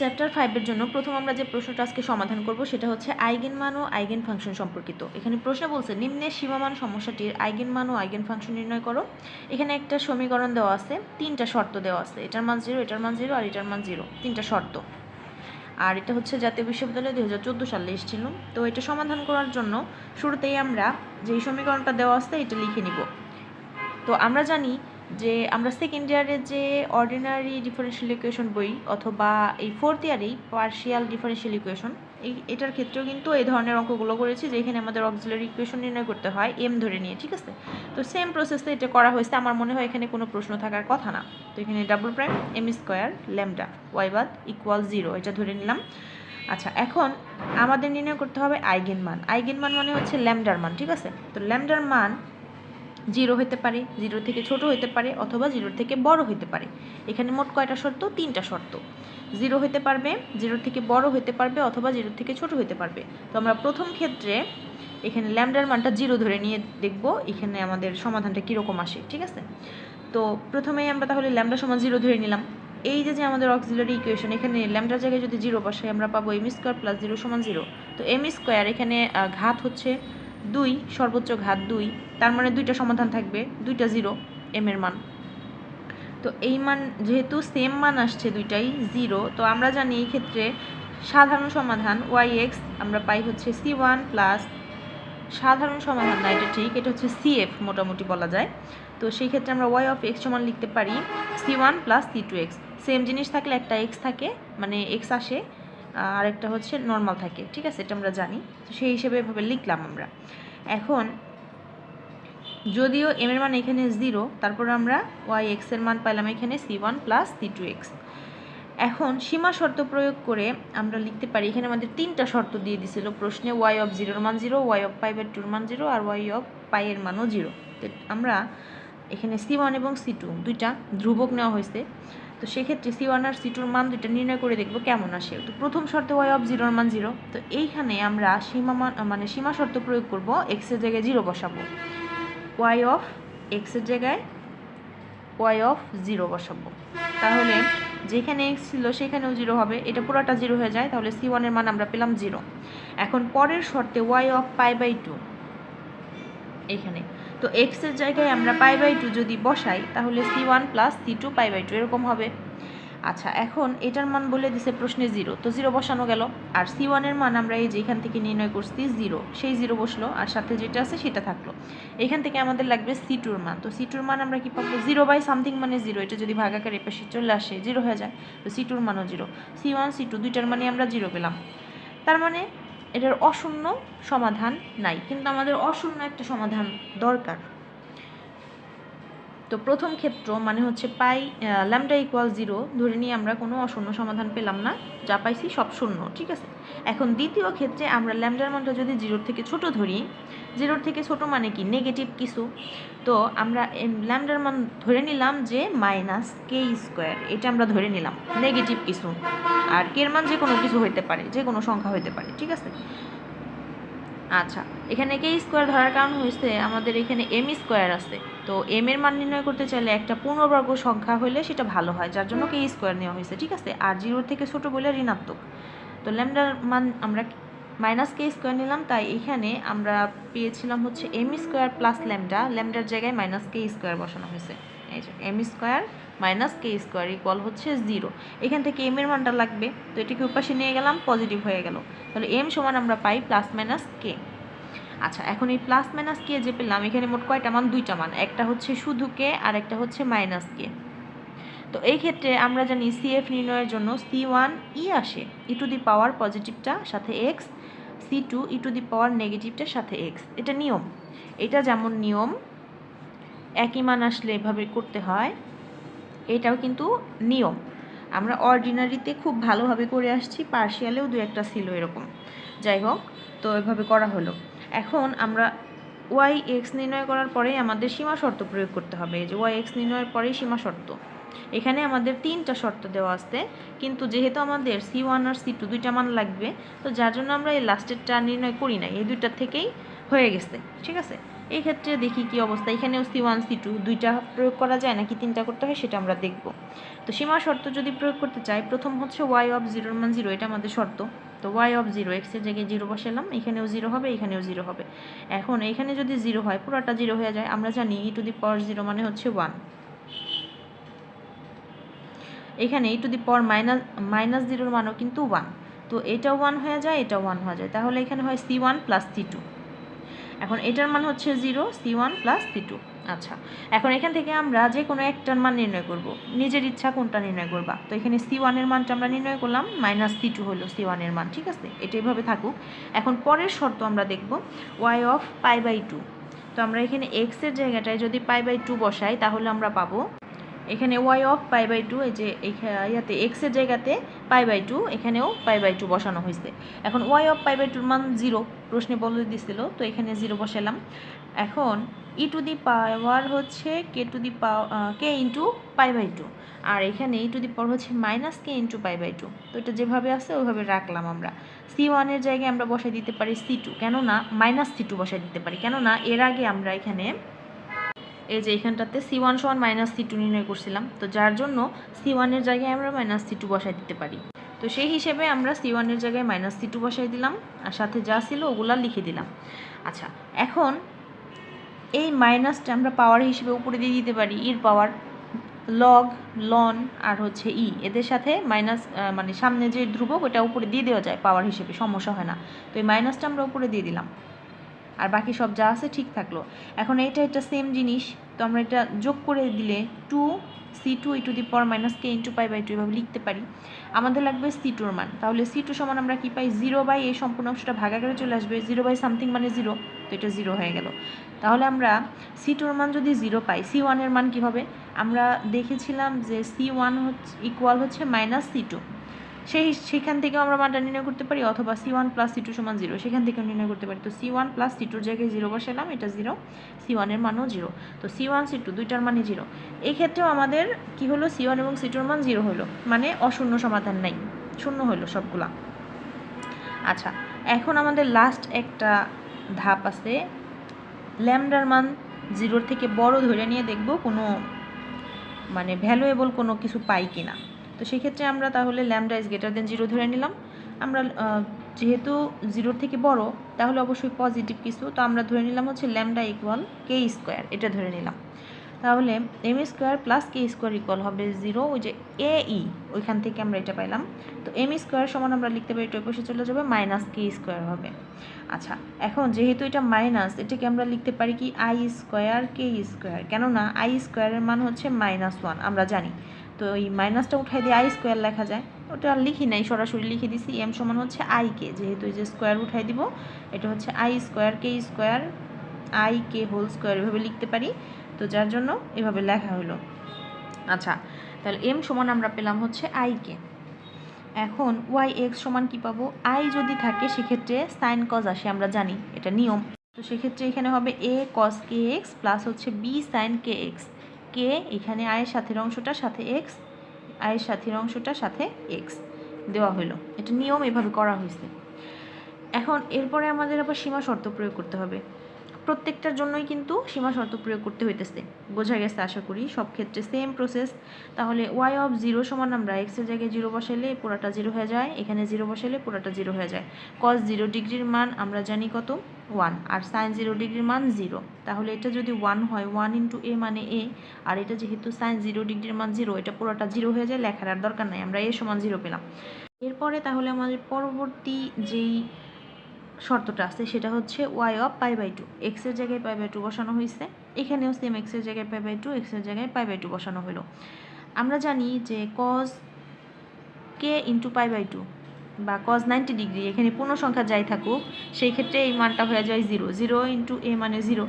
Chapter ফাইভের জন্য প্রথম আমরা যে প্রশ্নটা আজকে সমাধান করব সেটা হচ্ছে আইগেন মান ও আইগেন ফাংশন সম্পর্কিত। এখানে প্রশ্ন বলছে নিম্নের সীমামান সমস্যাটির আইগেন মান ও আইগেন ফাংশন নির্ণয় করো। এখানে একটা সমীকরণ দেওয়া আছে, তিনটা শর্ত দেওয়া আছে, এটার মান জিরো এটার মান জিরো আর এটার মান জিরো তিনটা শর্ত। আর এটা হচ্ছে জাতীয় বিশ্ববিদ্যালয় দুই হাজার চোদ্দ সালে এসেছিল। তো এটা সমাধান করার জন্য শুরুতেই আমরা যেই সমীকরণটা দেওয়া আছে, এটা লিখে নিব। তো আমরা জানি যে আমরা সেকেন্ড ইয়ারের যে অর্ডিনারি ডিফারেন্সিয়াল ইকুয়েশন বই অথবা এই ফোর্থ ইয়ারেই পার্শিয়াল ডিফারেন্সিয়াল ইকুয়েশন এই এটার ক্ষেত্রেও কিন্তু এই ধরনের অঙ্কগুলো করেছি যেখানে আমাদের অক্সিলারি ইকুয়েশন নির্ণয় করতে হয় এম ধরে নিয়ে, ঠিক আছে? তো সেম প্রসেসে এটা করা হয়েছে, আমার মনে হয় এখানে কোনো প্রশ্ন থাকার কথা না। তো এখানে double prime M square lambda Y বাদ ইকুয়াল জিরো এটা ধরে নিলাম। আচ্ছা এখন আমাদের নির্ণয় করতে হবে আইগেন মান। আইগেন মান মানে হচ্ছে ল্যামডার মান, ঠিক আছে? তো ল্যামডার মান জিরো হতে পারে, জিরো থেকে ছোট হতে পারে অথবা জিরোর থেকে বড় হতে পারে। এখানে মোট কয়টা শর্ত? তিনটা শর্ত। জিরো হতে পারবে জিরোর থেকে বড় হতে পারবে অথবা জিরোর থেকে ছোট হতে পারবে। তো আমরা প্রথম ক্ষেত্রে এখানে ল্যামডার মানটা জিরো ধরে নিয়ে দেখব, এখানে আমাদের সমাধানটা কীরকম আসে, ঠিক আছে? তো প্রথমেই আমরা তাহলে ল্যামডা সমান জিরো ধরে নিলাম। এই যে যে আমাদের অক্সিলারি ইকুয়েশন এখানে ল্যামডার জায়গায় যদি জিরো বসাই, আমরা পাবো এম স্কোয়ার প্লাস জিরো সমান জিরো তো এম স্কোয়ার এখানে ঘাত হচ্ছে দুই, সর্বোচ্চ ঘাত দুই, তার মানে দুইটা সমাধান থাকবে, দুইটা জিরো এম এর মান। তো এই মান, যেহেতু সেম মান আসছে দুইটাই, জিরো, তো আমরা জানি এই ক্ষেত্রে সাধারণ সমাধান ওয়াই এক্স আমরা পাই হচ্ছে সি ওয়ান প্লাস সাধারণ সমাধান না, এটা ঠিক, এটা হচ্ছে সিএফ মোটামুটি বলা যায়। তো সেই ক্ষেত্রে আমরা ওয়াই অফ এক্স সমান লিখতে পারি C one plus C two X same জিনিস থাকলে একটা এক্স থাকে মানে এক্স আসে আর একটা হচ্ছে নর্মাল থাকে, ঠিক আছে? এটা আমরা জানি। তো সেই হিসেবে এভাবে লিখলাম আমরা। এখন, যদিও এম এর মান এখানে জিরো তারপর আমরা ওয়াই এক্সের মান পাইলাম এখানে C one plus C two X এখন, সীমা শর্ত প্রয়োগ করে আমরা লিখতে পারি, এখানে আমাদের তিনটা শর্ত দিয়ে দিছিল প্রশ্নে ওয়াই অফ জিরোর মান zero Y of pi by টুর মান জিরো আর ওয়াই অফ এর মানও জিরো আমরা এখানে সি ওয়ান এবং সি টু দুইটা ধ্রুবক নেওয়া হয়েছে। তো সেক্ষেত্রে সি ওয়ান আর সি টুর মান দুইটা নির্ণয় করে দেখব কেমন আসে। তো প্রথম শর্তে ওয়াই অফ জিরোর মান জিরো তো এইখানে আমরা সীমা মান মানে সীমা শর্ত প্রয়োগ করব এক্সের জায়গায় জিরো বসাবো। ওয়াই অফ এক্সের জায়গায় ওয়াই অফ জিরো বসাবো। তাহলে যেখানে এক্স ছিল সেখানেও জিরো হবে। এটা পুরোটা জিরো হয়ে যায়। তাহলে সি ওয়ানের মান আমরা পেলাম জিরো এখন পরের শর্তে Y of pi by two এখানে। তো এক্সের জায়গায় আমরা পাই বাই টু যদি বসাই, তাহলে C one plus C two pi by two এরকম হবে। আচ্ছা এখন এটার মান বলে দিছে প্রশ্নে জিরো তো জিরো বসানো গেল। আর সি ওয়ানের মান আমরা এই যে এখান থেকে নির্ণয় করছি জিরো সেই জিরো বসল, আর সাথে যেটা আছে সেটা থাকল। এখান থেকে আমাদের লাগবে সি টুর মান, তো সি টুর মান আমরা কি পাবো? জিরো বাই সামথিং মানে জিরো এটা যদি ভাগাকার এপাশে চলে আসে জিরো হয়ে যায়, তো সি টুর মানও zero C one C two দুইটার মানে আমরা জিরো পেলাম। তার মানে এটার অশূন্য সমাধান নাই। কিন্তু আমাদের অশূন্য একটা সমাধান দরকার। তো প্রথম ক্ষেত্র মানে হচ্ছে পাই ল্যামডা ইকুয়াল জিরো ধরে নিয়ে আমরা কোনো অশূন্য সমাধান পেলাম না, যা পাইছি সব শূন্য, ঠিক আছে? এখন দ্বিতীয় ক্ষেত্রে আমরা ল্যামডার মানটা যদি জিরোর থেকে ছোট ধরি জিরোর থেকে ছোট মানে কি? নেগেটিভ কিছু। তো আমরা ল্যামডার মান ধরে নিলাম যে মাইনাস কে স্কোয়ার এটা আমরা ধরে নিলাম নেগেটিভ কিছু। আর কের মান যে কোনো কিছু হইতে পারে যে কোনো সংখ্যা হইতে পারে, ঠিক আছে? আচ্ছা এখানে কে স্কোয়ার ধরার কারণ হয়েছে আমাদের এখানে এম স্কোয়ার আছে। তো এম এর মান নির্ণয় করতে চাইলে একটা পূর্ণবর্গ সংখ্যা হলে সেটা ভালো হয়, যার জন্য কে স্কোয়ার নেওয়া হয়েছে ঠিক আছে? আর জিরোর থেকে ছোট বলে ঋণাত্মক। তো ল্যামডার মান আমরা মাইনাস কে স্কোয়ার নিলাম, তাই এখানে আমরা পেয়েছিলাম হচ্ছে এম স্কোয়ার প্লাস ল্যামডা ল্যামডার জায়গায় মাইনাস কে স্কোয়ার বসানো হয়েছে এই যে M square minus K square equal হচ্ছে জিরো এখান থেকে এম এর মানটা লাগবে। তো এটিকে উপাশে নিয়ে গেলাম পজিটিভ হয়ে গেল। তাহলে এম সমান আমরা পাই প্লাস মাইনাস কে আচ্ছা এখন এই প্লাস মাইনাস কে যে পেলাম, এখানে মোট কয়টা মান? দুইটা মান। একটা হচ্ছে শুধু কে আর একটা হচ্ছে মাইনাস কে তো এই ক্ষেত্রে আমরা জানি সিএফ নির্ণয়ের জন্য সি ওয়ান ই আসে। ই টু দি পাওয়ার পজিটিভটা সাথে X C two E to the power নেগেটিভটার সাথে এক্স এটা নিয়ম। এটা যেমন নিয়ম একই মান আসলে এভাবে করতে হয়। এটাও কিন্তু নিয়ম। আমরা অর্ডিনারিতে খুব ভালোভাবে করে আসছি পার্শিয়ালেও দু একটা ছিল এরকম। যাই হোক, তো এভাবে করা হলো। এখন আমরা ওয়াই এক্স নির্ণয় করার পরে আমাদের সীমা শর্ত প্রয়োগ করতে হবে। যে ওয়াই এক্স নির্ণয়ের পরেই সীমা শর্ত। এখানে আমাদের তিনটা শর্ত দেওয়া আছে, কিন্তু যেহেতু আমাদের সি ওয়ান আর সি টু দুইটা মান লাগবে, তো যার জন্য আমরা এই লাস্টেরটা নির্ণয় করি না এই দুইটার থেকেই হয়ে গেছে, ঠিক আছে? এই ক্ষেত্রে দেখি কি অবস্থা। এখানেও সি ওয়ান সি টু দুইটা প্রয়োগ করা যায় নাকি তিনটা করতে হয় সেটা আমরা দেখব। তো সীমা শর্ত যদি প্রয়োগ করতে চাই, প্রথম হচ্ছে ওয়াই অফ জিরোর মান জিরো এটা আমাদের শর্ত। তো ওয়াই অফ জিরো এক্সের জায়গায় জিরো বসালাম, এখানেও জিরো হবে, এখানেও জিরো হবে। এখন এখানে যদি জিরো হয়, পুরোটা জিরো হয়ে যায়, আমরা জানি ই টু দি পাওয়ার জিরো মানে হচ্ছে ওয়ান এখানে E to the power minus minus জিরোর মানও কিন্তু ওয়ান তো এটা ওয়ান হয়ে যায়, এটা ওয়ান হয়ে যায়। তাহলে এখানে হয় C one plus C two এখন এটার মান হচ্ছে zero C one plus C two আচ্ছা এখন এখান থেকে আমরা যে কোনো একটার মান নির্ণয় করব। নিজের ইচ্ছা কোনটা নির্ণয় করবা? তো এখানে সি ওয়ানের মানটা আমরা নির্ণয় করলাম মাইনাস সি টু হলো সি ওয়ানের মান, ঠিক আছে? এটা এইভাবে থাকুক। এখন পরের শর্ত আমরা দেখব Y of pi by two তো আমরা এখানে এক্সের জায়গাটায় যদি পাই বাই টু বসাই, তাহলে আমরা পাবো এখানে Y of pi by two এই যে ইয়াতে এক্সের জায়গাতে পাই বাই টু এখানেও পাই বাই টু বসানো হয়েছে এখন ওয়াই অফ পাই বাই টুর মান জিরো প্রশ্নে বলে দিছিল, তো এখানে জিরো বসালাম। এখন ই টু দি পাওয়ার হচ্ছে K to the power K into pi by two আর এখানে ই টু দি পাওয়ার হচ্ছে minus K into pi by two তো এটা যেভাবে আছে, ওইভাবে রাখলাম আমরা। সি ওয়ানের জায়গায় আমরা বসাই দিতে পারি সি টু কেননা মাইনাস সি টু বসাই দিতে পারি। কেননা এর আগে আমরা এখানে এই যে এখানটাতে সি ওয়ান সমান মাইনাস সি টু নির্ণয় করছিলাম। তো যার জন্য সি ওয়ানের জায়গায় আমরা মাইনাস সি টু বসাই দিতে পারি। তো সেই হিসেবে আমরা সি ওয়ানের জায়গায় মাইনাস সি টু বসাই দিলাম। আর সাথে যা ছিল ওগুলা লিখে দিলাম। আচ্ছা এখন এই মাইনাসটা আমরা পাওয়ার হিসেবে উপরে দিয়ে দিতে পারি। ইর পাওয়ার লগ লন আর হচ্ছে ই এদের সাথে মাইনাস মানে সামনে যে ধ্রুবক, ওটা উপরে দিয়ে দেওয়া যায় পাওয়ার হিসেবে। সমস্যা হয় না। তো এই মাইনাসটা আমরা উপরে দিয়ে দিলাম। আর বাকি সব যা আছে ঠিক থাকল। এখন এটা একটা সেম জিনিস, তো আমরা এটা যোগ করে দিলে two C two E to the power minus K into pi by two এভাবে লিখতে পারি। আমাদের লাগবে সি টুর মান। তাহলে সি টু সমান আমরা কি পাই? জিরো বাই এই সম্পূর্ণ অংশটা ভাগাকারে চলে আসবে। জিরো বাই সামথিং মানে জিরো তো এটা জিরো হয়ে গেল। তাহলে আমরা সি টুর মান যদি জিরো পাই সি ওয়ানের মান কী হবে? আমরা দেখেছিলাম যে সি ওয়ান হচ্ছে ইকুয়াল হচ্ছে মাইনাস সি টু সেই সেখান থেকেও আমরা মানটা নির্ণয় করতে পারি, অথবা C one plus C two সমান জিরো সেখান থেকেও নির্ণয় করতে পারি। তো সি ওয়ান প্লাস সি টুর জায়গায় জিরো বসালাম, এটা জিরো সি ওয়ানের মানও জিরো তো সি ওয়ান সি টু দুইটার মানে জিরো এই ক্ষেত্রেও আমাদের কি হলো? সি ওয়ান এবং সি টুর মান জিরো হলো। মানে অশূন্য সমাধান নাই। শূন্য হলো সবগুলা। আচ্ছা এখন আমাদের লাস্ট একটা ধাপ আছে। ল্যামডার মান জিরোর থেকে বড় ধরে নিয়ে দেখব কোনো মানে ভ্যালুয়েবল কোনো কিছু পাই কি না তো সেক্ষেত্রে আমরা তাহলে lambda is greater than zero ধরে নিলাম। আমরা যেহেতু জিরোর থেকে বড়, তাহলে অবশ্যই পজিটিভ কিছু। তো আমরা ধরে নিলাম হচ্ছে ল্যামডা ইকুয়াল কে স্কোয়ার এটা ধরে নিলাম। তাহলে M square plus K square equal হবে জিরো ওই যে এ ই ওইখান থেকে আমরা এটা পাইলাম। তো এম স্কোয়ার সমান আমরা লিখতে পারি এটা পাশে চলে যাবে মাইনাস কে স্কোয়ার হবে। আচ্ছা এখন যেহেতু এটা মাইনাস এটাকে আমরা লিখতে পারি কি? আই স্কোয়ার কে স্কোয়ার কেননা আই স্কোয়ারের মান হচ্ছে মাইনাস ওয়ান আমরা জানি। তো এই মাইনাসটা উঠাই দিয়ে আই স্কোয়ার লেখা যায়। ওটা আর লিখি নাই, সরাসরি লিখে দিছি এম সমান হচ্ছে আই কে যেহেতু এই যে স্কোয়ার উঠাই দিব, এটা হচ্ছে I square K square I K whole square এভাবে লিখতে পারি। তো যার জন্য এভাবে লেখা হলো আচ্ছা তাহলে এম সমান আমরা পেলাম হচ্ছে আই কে। এখন ওয়াই এক্স সমান কি পাবো? আই যদি থাকে, সেক্ষেত্রে সাইন কজ আসে, আমরা জানি, এটা নিয়ম। তো সেক্ষেত্রে এখানে হবে A cos K X plus হচ্ছে বি সাইন কে এক্স কে এখানে আয়ের সাথের অংশটার সাথে এক্স আয়ের সাথের অংশটার সাথে এক্স দেওয়া হলো এটা নিয়ম এভাবে করা হয়েছে এখন এরপরে আমাদের আবার সীমা শর্ত প্রয়োগ করতে হবে। প্রত্যেকটার জন্যই কিন্তু সীমা শর্ত প্রয়োগ করতে হইতেছে। বোঝা গেছে, আশা করি সব ক্ষেত্রে সেম প্রসেস তাহলে ওয়াই অফ জিরো সমান আমরা এক্সের জায়গায় জিরো বসালে পুরাটা জিরো হয়ে যায়, এখানে জিরো বসালে পুরাটা জিরো হয়ে যায়। কস জিরো ডিগ্রির মান আমরা জানি কত? ওয়ান আর সাইন জিরো ডিগ্রির মান জিরো তাহলে এটা যদি ওয়ান হয় ওয়ান ইন্টু এ মানে এ আর এটা যেহেতু সাইন জিরো ডিগ্রির মান জিরো এটা পুরোটা জিরো হয়ে যায়, লেখার আর দরকার নাই, আমরা এ সমান জিরো পেলাম। এরপরে তাহলে আমাদের পরবর্তী যেই শর্তটা আছে, সেটা হচ্ছে Y of pi by two এক্সের জায়গায় পাই বাই টু বসানো হয়েছে, এখানেও সেম এক্সের জায়গায় পাই বাই টু এক্সের জায়গায় পাই বাই টু বসানো হলো। আমরা জানি যে cos K into pi by two বা কজ নাইনটি ডিগ্রি এখানে পূর্ণ সংখ্যা যাই থাকুক, সেই ক্ষেত্রে এই মানটা হয়ে যায় জিরো জিরো ইন্টু এ মানে জিরো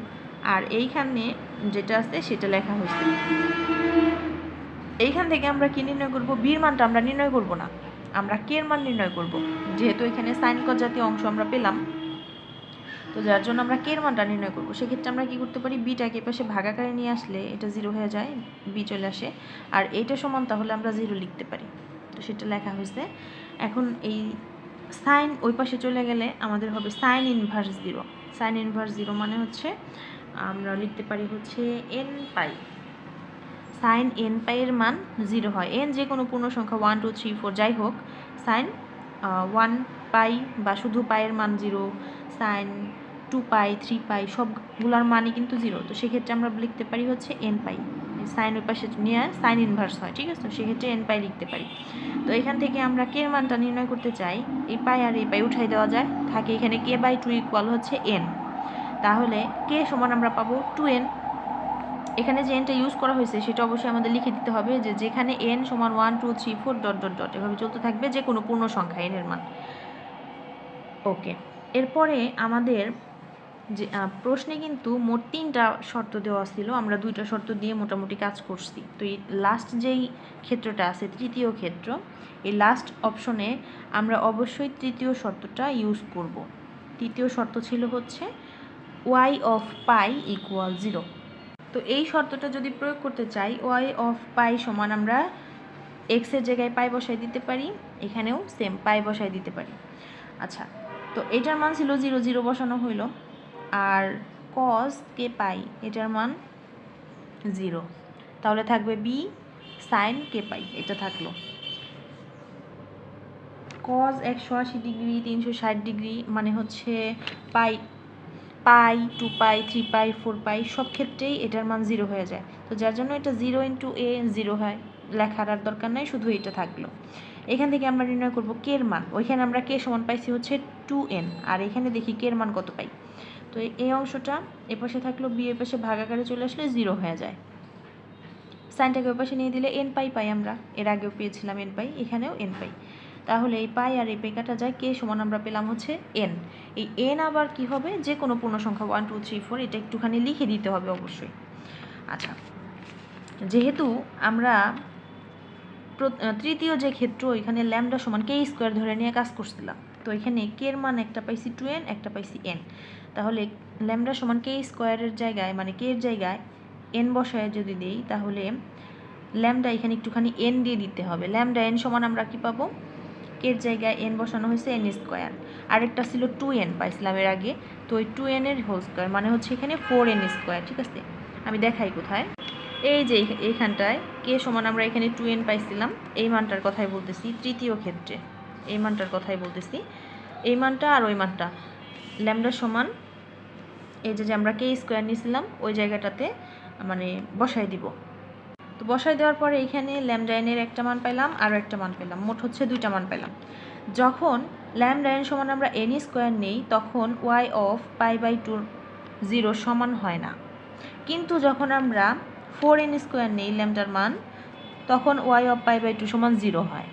আর এইখানে যেটা আছে সেটা লেখা হয়েছে। এইখান থেকে আমরা কি নির্ণয় করব? বির মানটা আমরা নির্ণয় করব না। আমরা কের মান নির্ণয় করব? যেহেতু এখানে সাইন কজ জাতীয় অংশ আমরা পেলাম, তো যার জন্য আমরা কের মানটা নির্ণয় করব? সেক্ষেত্রে আমরা কি করতে পারি? বিটাকে পাশে ভাগাকারে নিয়ে আসলে এটা জিরো হয়ে যায় বি চলে আসে, আর এইটা সমান তাহলে আমরা জিরো লিখতে পারি। তো সেটা লেখা হয়েছে। এখন এই সাইন ওই পাশে চলে গেলে আমাদের হবে sine inverse zero sine inverse zero মানে হচ্ছে আমরা লিখতে পারি হচ্ছে এন পাই সাইন এন পাইয়ের মান জিরো হয়। এন যে কোনো পূর্ণ সংখ্যা ওয়ান টু থ্রি ফোর যাই হোক, সাইন ওয়ান পাই বা শুধু পাইয়ের মান zero, sine two pi three pi, সবগুলোর মানই কিন্তু জিরো। তো সেক্ষেত্রে আমরা লিখতে পারি হচ্ছে এন পাই। সাইন ওই পাশে নিয়ে সাইন ইনভার্স হয়, ঠিক আছে? তো সেক্ষেত্রে এন পাই লিখতে পারি। তো এখান থেকে আমরা কে মানটা নির্ণয় করতে চাই? এই পাই আর এই পাই উঠাই দেওয়া যায়। থাকে এখানে কে বাই টু ইকুয়াল হচ্ছে এন তাহলে কে সমান আমরা পাবো? টু এন এখানে যে এনটা ইউজ করা হয়েছে, সেটা অবশ্যই আমাদের লিখে দিতে হবে যে যেখানে এন সমান one two three four dot dot dot এভাবে চলতে থাকবে যে কোনো পূর্ণ সংখ্যা এনের মান। ওকে এরপরে আমাদের যে প্রশ্নে কিন্তু মোট তিনটা শর্ত দেওয়া ছিল, আমরা দুইটা শর্ত দিয়ে মোটামুটি কাজ করছি। তো এই লাস্ট যেই ক্ষেত্রটা আছে, তৃতীয় ক্ষেত্র, এই লাস্ট অপশনে আমরা অবশ্যই তৃতীয় শর্তটা ইউজ করব। তৃতীয় শর্ত ছিল হচ্ছে Y of pi equal zero তো এই শর্তটা যদি প্রয়োগ করতে চাই ওয়াই অফ পাই সমান আমরা এক্সের জায়গায় পাই বসাই দিতে পারি, এখানেও সেম পাই বসাই দিতে পারি। আচ্ছা তো এটার মান ছিল জিরো জিরো বসানো হইল, আর কস কে পাই এটার মান জিরো তাহলে থাকবে বি সাইন কে পাই এটা থাকল। কজ একশো আশি ডিগ্রি, তিনশো ষাট ডিগ্রি মানে হচ্ছে pi pi two pi three pi four pi, সব ক্ষেত্রেই এটার মান জিরো হয়ে যায়। তো যার জন্য এটা জিরো ইন্টু এ জিরো হয়। লেখার আর দরকার নাই, শুধু এটা থাকল। এখান থেকে আমরা নির্ণয় করব কে এর মান। ওইখানে আমরা কে সমান পাইছি হচ্ছে টু এন আর এখানে দেখি কে এর মান কত পাই। তো এই- অংশটা এ পাশে থাকল বি এর পাশে ভাগ আকারে চলে আসলে জিরো হয়ে যায়। সাইনটাকে ওই পাশে নিয়ে দিলে এন পাই পাই আমরা। এর আগেও পেয়েছিলাম এন পাই, এখানেও এন পাই। তাহলে এই পাই আর এই পাই কাটা যায়, কে সমান আমরা পেলাম হচ্ছে এন এই এন আবার কি হবে? যে কোনো পূর্ণ সংখ্যা ওয়ান টু থ্রি ফোর এটা একটুখানি লিখে দিতে হবে অবশ্যই। আচ্ছা যেহেতু আমরা তৃতীয় যে ক্ষেত্র, এখানে ল্যামডা সমান কে স্কোয়ার ধরে নিয়ে কাজ করছিলাম। তো এখানে কে এর মান একটা পাইছি টু এন একটা পাইছি এন তাহলে ল্যামডা সমান কে স্কোয়ারের জায়গায় মানে কে এর জায়গায় এন বসায় যদি দেই, তাহলে ল্যামডা এখানে একটুখানি এন দিয়ে দিতে হবে। ল্যামডা এন সমান আমরা কি পাবো? এর জায়গায় এন বসানো হয়েছে এন স্কোয়ার আরেকটা ছিল টু এন পাইছিলাম এর আগে। তো ওই টু এনের হোল স্কোয়ার মানে হচ্ছে এখানে ফোর এন স্কোয়ার ঠিক আছে? আমি দেখাই কোথায়। এই যে এইখ- এইখানটায় কে সমান আমরা এখানে টু এন পাইছিলাম। এই মানটার কথাই বলতেছি, তৃতীয় ক্ষেত্রে। এই মানটার কথাই বলতেছি। এই মানটা আর ওই মানটা। ল্যামডা সমান এই যে আমরা কে স্কোয়ার নিয়েছিলাম, ওই জায়গাটাতে মানে বসাই দিব। তো বসাই দেওয়ার পরে এখানে ল্যামডা এনের একটা মান পেলাম আরও একটা মান পেলাম। মোট হচ্ছে দুইটা মান পেলাম। যখন ল্যামডা এন সমান আমরা এন স্কোয়ার নেই, তখন Y of pi by two zero সমান হয় না। কিন্তু যখন আমরা ফোর এন স্কোয়ার নেই ল্যামডার মান, তখন Y of pi by two সমান জিরো হয়।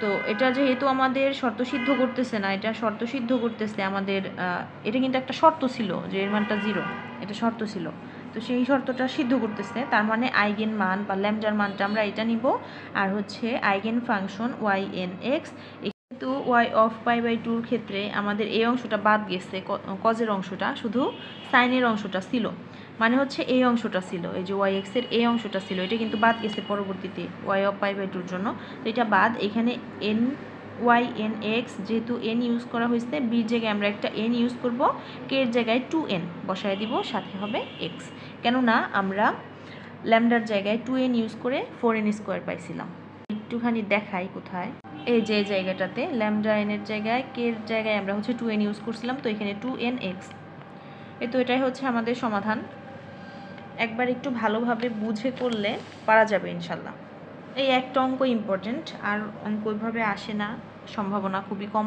তো এটা যেহেতু আমাদের শর্ত সিদ্ধ করতেছে না, এটা শর্ত সিদ্ধ করতেছে আমাদের এটা কিন্তু একটা শর্ত ছিল যে এর মানটা জিরো এটা শর্ত ছিল। তো সেই শর্তটা সিদ্ধ করতেছে। তার মানে আইগেন মান বা ল্যামডার মানটা আমরা এটা নিব। আর হচ্ছে eigen function Y N X. কিন্তু ওয়াই অফ পাই বাই টুর ক্ষেত্রে আমাদের এই অংশটা বাদ গেছে কজের অংশটা, শুধু সাইনের অংশটা ছিল। মানে হচ্ছে এই অংশটা ছিল, এই যে ওয়াই এক্সের এই অংশটা ছিল। এটা কিন্তু বাদ গেছে পরবর্তীতে, ওয়াই অফ পাই বাই টুর জন্য। তো এটা বাদ, এখানে এন ওয়াই এন এক্স যেহেতু এন ইউজ করা হয়েছে বির জায়গায় আমরা একটা এন ইউজ করব কে এর জায়গায় টু এন বসায় দিব, সাথে হবে এক্স কেননা আমরা ল্যামডার জায়গায় টু এন ইউজ করে ফোর এন স্কোয়ার পাইছিলাম। একটুখানি দেখাই কোথায়। এই যে জায়গাটাতে, ল্যামডা এনের জায়গায় কে এর জায়গায় আমরা হচ্ছে টু এন ইউজ করছিলাম, তো এখানে টু এন এক্স এই তো এটাই হচ্ছে আমাদের সমাধান। একবার একটু ভালোভাবে বুঝে করলে পারা যাবে, ইনশাল্লাহ। এই একটা অঙ্ক ইম্পর্ট্যান্ট আর অঙ্ক ওইভাবে আসে না সম্ভাবনা খুবই কম।